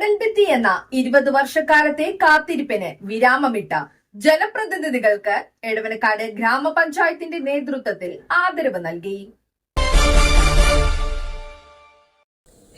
കടൽഭിത്തി എന്ന ഇരുപത് വർഷക്കാലത്തെ കാത്തിരിപ്പിന് വിരാമമിട്ട ജനപ്രതിനിധികൾക്ക് എടവനക്കാട് ഗ്രാമപഞ്ചായത്തിന്റെ നേതൃത്വത്തിൽ ആദരവ് നൽകി.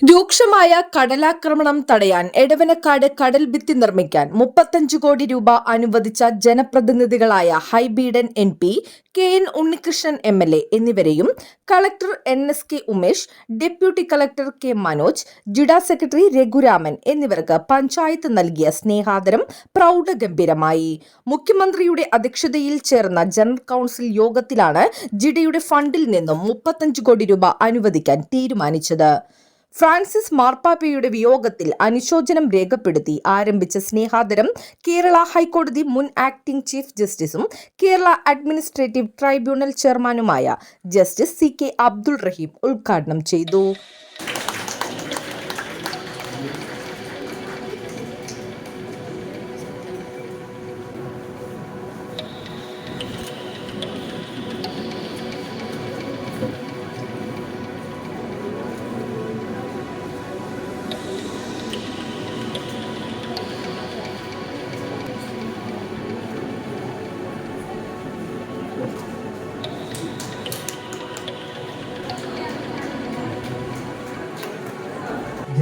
രൂക്ഷമായ കടലാക്രമണം തടയാൻ എടവനക്കാട് കടൽ ഭിത്തി നിർമ്മിക്കാൻ മുപ്പത്തഞ്ച് കോടി രൂപ അനുവദിച്ച ജനപ്രതിനിധികളായ Hibi Eden N P K N Unnikrishnan M L A എന്നിവരെയും collector N S K Umesh deputy collector K Manoj GIDA secretary Raghuraman എന്നിവർക്ക് പഞ്ചായത്ത് നൽകിയ സ്നേഹാദരം പ്രൗഢഗംഭീരമായി. മുഖ്യമന്ത്രിയുടെ അധ്യക്ഷതയിൽ ചേർന്ന ജനറൽ കൌൺസിൽ യോഗത്തിലാണ് ജിഡയുടെ ഫണ്ടിൽ നിന്നും മുപ്പത്തഞ്ച് കോടി രൂപ അനുവദിക്കാൻ തീരുമാനിച്ചത്. ഫ്രാൻസിസ് മാർപ്പാപ്പയുടെ വിയോഗത്തിൽ അനുശോചനം രേഖപ്പെടുത്തി. ആരംഭിച്ച സ്നേഹാദരം കേരള ഹൈക്കോടതി മുൻ ആക്ടിംഗ് ചീഫ് ജസ്റ്റിസും കേരള അഡ്മിനിസ്ട്രേറ്റീവ് ട്രൈബ്യൂണൽ ചെയർമാനുമായ justice C K Abdul Rahim ഉദ്ഘാടനം ചെയ്തു.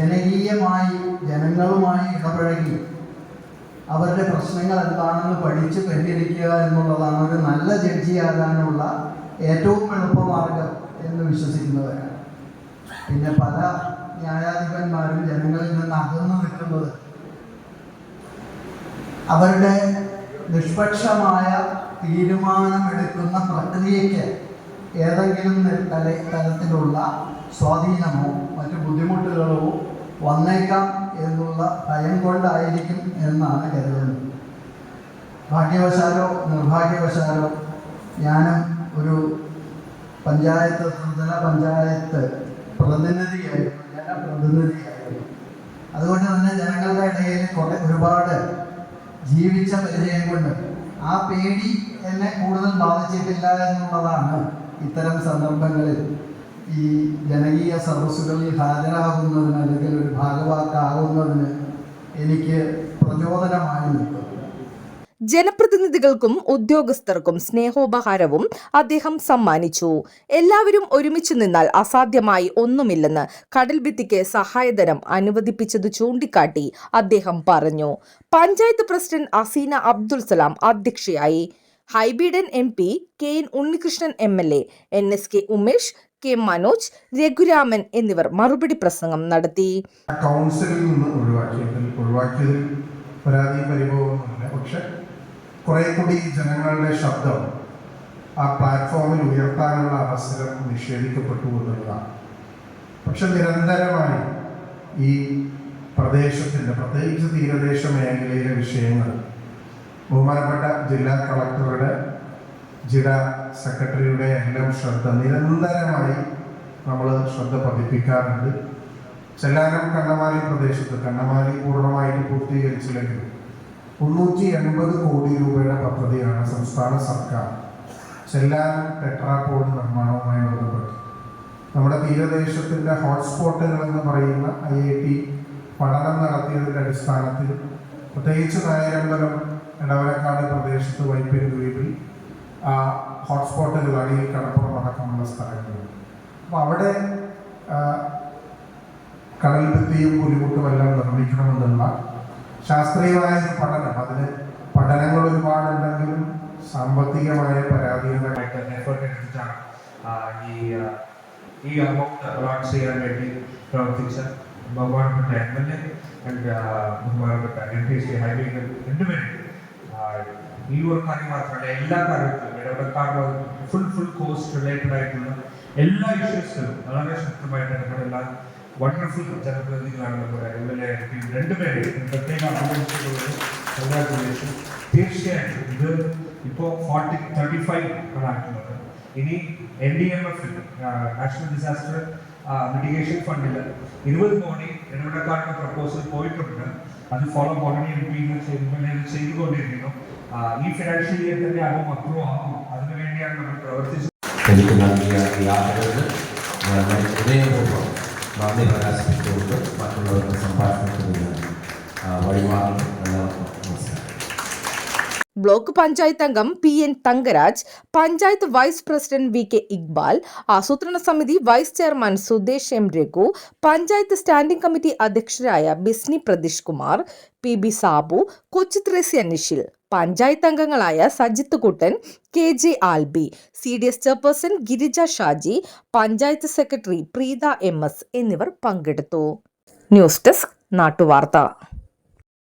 ജനകീയമായി ജനങ്ങളുമായി ഇടപഴകി അവരുടെ പ്രശ്നങ്ങൾ എന്താണെന്ന് പഠിച്ച് പരിഹരിക്കുക എന്നുള്ളതാണ് ഒരു നല്ല ജഡ്ജിയാകാനുള്ള ഏറ്റവും എളുപ്പമാർഗം എന്ന് വിശ്വസിക്കുന്നവരാണ്. പിന്നെ പല ന്യായാധിപന്മാരും ജനങ്ങളിൽ നിന്ന് അകന്നു നിൽക്കുന്നത് അവരുടെ നിഷ്പക്ഷമായ തീരുമാനമെടുക്കുന്ന പ്രക്രിയയ്ക്ക് ഏതെങ്കിലും തല തരത്തിലുള്ള സ്വാധീനമോ മറ്റു ബുദ്ധിമുട്ടുകളോ വന്നേക്കാം എന്നുള്ള ഭയം കൊണ്ടായിരിക്കും എന്നാണ് കരുതുന്നത്. ഭാഗ്യവശാലോ നിർഭാഗ്യവശാലോ ഞാനും ഒരു പഞ്ചായത്ത് ത്രിതല പഞ്ചായത്ത് പ്രതിനിധിയായിരുന്നു ജനപ്രതിനിധിയായിരുന്നു അതുകൊണ്ട് തന്നെ ജനങ്ങളുടെ ഇടയിൽ കുറെ ഒരുപാട് ജീവിച്ച പരിചയം കൊണ്ട് ആ പേടി എന്നെ കൂടുതൽ ബാധിച്ചിട്ടില്ല എന്നുള്ളതാണ് ഇത്തരം സന്ദർഭങ്ങളിൽ ഈ ജനകീയ സർവസുകളിൽ ഹാജരാകുന്നതിന് അല്ലെങ്കിൽ ഒരു ഭാഗവാക്കാകുന്നതിന് എനിക്ക് പ്രചോദനമായി നിൽക്കുന്നത് ജനപ്രതിനിധികൾക്കും ഉദ്യോഗസ്ഥർക്കും സ്നേഹോപഹാരവും അദ്ദേഹം സമ്മാനിച്ചു. എല്ലാവരും ഒരുമിച്ച് നിന്നാൽ അസാധ്യമായി ഒന്നുമില്ലെന്ന് കടൽഭിത്തിക്ക് സഹായധനം അനുവദിപ്പിച്ചത് ചൂണ്ടിക്കാട്ടി അദ്ദേഹം പറഞ്ഞു. പഞ്ചായത്ത് പ്രസിഡന്റ് അസീന അബ്ദുൽ സലാം അധ്യക്ഷയായി. Hibi Eden M P K N Unnikrishnan M L A N S K Umesh K Manoj Raghuraman എന്നിവർ മറുപടി പ്രസംഗം നടത്തി. കൗൺസിലിൽ നിന്ന് ഒഴിവാക്കിയതിൽ ഒഴിവാക്കിയതിൽ പരിഭവമൊന്നുമില്ല പക്ഷെ കുറെ കൂടി ജനങ്ങളുടെ ശബ്ദം ആ പ്ലാറ്റ്ഫോമിൽ ഉയർത്താനുള്ള അവസരം നിഷേധിക്കപ്പെട്ടു എന്നുള്ളതാണ്. പക്ഷെ നിരന്തരമായി ഈ പ്രദേശത്തിന്റെ പ്രത്യേകിച്ച് തീരദേശ മേഖലയിലെ വിഷയങ്ങൾ ബഹുമാനപ്പെട്ട ജില്ലാ കളക്ടറുടെ ജിഡ സെക്രട്ടറിയുടെ എല്ലാം ശ്രദ്ധ നിരന്തരമായി നമ്മൾ ശ്രദ്ധ പതിപ്പിക്കാറുണ്ട്. ചെല്ലാനം കണ്ണമാലി പ്രദേശത്ത് കണ്ണമാലി പൂർണമായിട്ട് പൂർത്തീകരിച്ചില്ലെങ്കിലും മുന്നൂറ്റി എൺപത് കോടി രൂപയുടെ പദ്ധതിയാണ് സംസ്ഥാന സർക്കാർ ചെല്ലാനം ടെട്രാപോഡ് നിർമ്മാണവുമായി ബന്ധപ്പെട്ട്. നമ്മുടെ തീരദേശത്തിന്റെ ഹോട്ട്സ്പോട്ടുകൾ എന്ന് പറയുന്ന ഐ ഐ ടി പഠനം നടത്തിയതിന്റെ അടിസ്ഥാനത്തിൽ പ്രത്യേകിച്ച് നായരമ്പലം ഇടവരക്കാട് പ്രദേശത്ത് വൈപ്പിൻ ദ്വീപിൽ ആ ഈ കടപ്പുറം അടക്കമുള്ള സ്ഥലങ്ങളിൽ. അപ്പോൾ അവിടെ കടൽഭിത്തിയും കടൽ ഭിത്തിയും പുലിമുട്ടും എല്ലാം നിർമ്മിക്കണമെന്നുള്ള ശാസ്ത്രീയമായ പഠനം. അതിന് പഠനങ്ങൾ ഒരുപാടുണ്ടെങ്കിലും സാമ്പത്തികമായ പരാതികളായിട്ട് എഫേർട്ട് എടുത്തിട്ടാണ് ഈ ഈ അമൗണ്ട് ലോഞ്ച് ചെയ്യാൻ വേണ്ടി പ്രവർത്തിച്ച ബഹുമാനപ്പെട്ട എം എൽ എ ബഹുമാനപ്പെട്ട എം പി സി ഹൈവേ രണ്ടുപേരും ഈ ഒരു കാര്യം മാത്രമല്ല എല്ലാ കാര്യത്തിലും ഇടപെടക്കാരുടെ ഫുൾ ഫുൾ കോസ്റ്റ് റിലേറ്റഡ് ആയിട്ടുള്ള എല്ലാ ഇഷ്യൂസിലും വളരെ ശക്തമായിട്ട് ഇടപെടുന്ന വണ്ടർഫുൾ ജനപ്രതിനിധികളാണ് നമ്മുടെ എം എൽ എ രണ്ടുപേരെയും പ്രത്യേക അഭിനന്ദിച്ചുകൊള്ളുന്നു കൺഗ്രാറ്റുലേഷൻ തീർച്ചയായിട്ടും ഇത് ഇപ്പോൾ ഫോർട്ടി തേർട്ടി ഫൈവ് ആണ് ഇനി എൻ ഡി എം എഫിൽ നാഷണൽ ഡിസാസ്റ്റർ മിറ്റിഗേഷൻ ഫണ്ടിൽ ഇരുപത് കോടി ഇടപെടക്കാരുടെ പ്രപ്പോസൽ പോയിട്ടുണ്ട്. അത് ഫോളോ ഓൾറെഡി എം പി ചെയ്തുകൊണ്ടിരിക്കുന്നു. ഈ ഫിനാൻഷ്യൽ ഇയർ തന്നെ ആകും അപ്രൂവ് അതിനുവേണ്ടിയാണ് നമ്മൾ പ്രവർത്തിച്ചത്. എനിക്ക് നൽകിയ യാത്രകൾ ഹൃദയപൂർവം നന്ദി പ്രകാശിപ്പിച്ചുകൊണ്ട് മറ്റുള്ളവരുടെ സംഭാഷണത്തിൽ ആ, ബ്ലോക്ക് പഞ്ചായത്ത് അംഗം P N Thankaraj panchayat vice president V K Iqbal ആസൂത്രണ സമിതി vice chairman Sudesh M Raghu panchayat standing committee അധ്യക്ഷരായ Bisni Pratheesh Kumar P B Sabu Kochu Thresia Nishil panchayat അംഗങ്ങളായ Sajith Kuttan K J Albi C D S chairperson Girija Shaji panchayat secretary Preetha M S എന്നിവർ പങ്കെടുത്തു. News desk നാട്ടുവാർത്ത.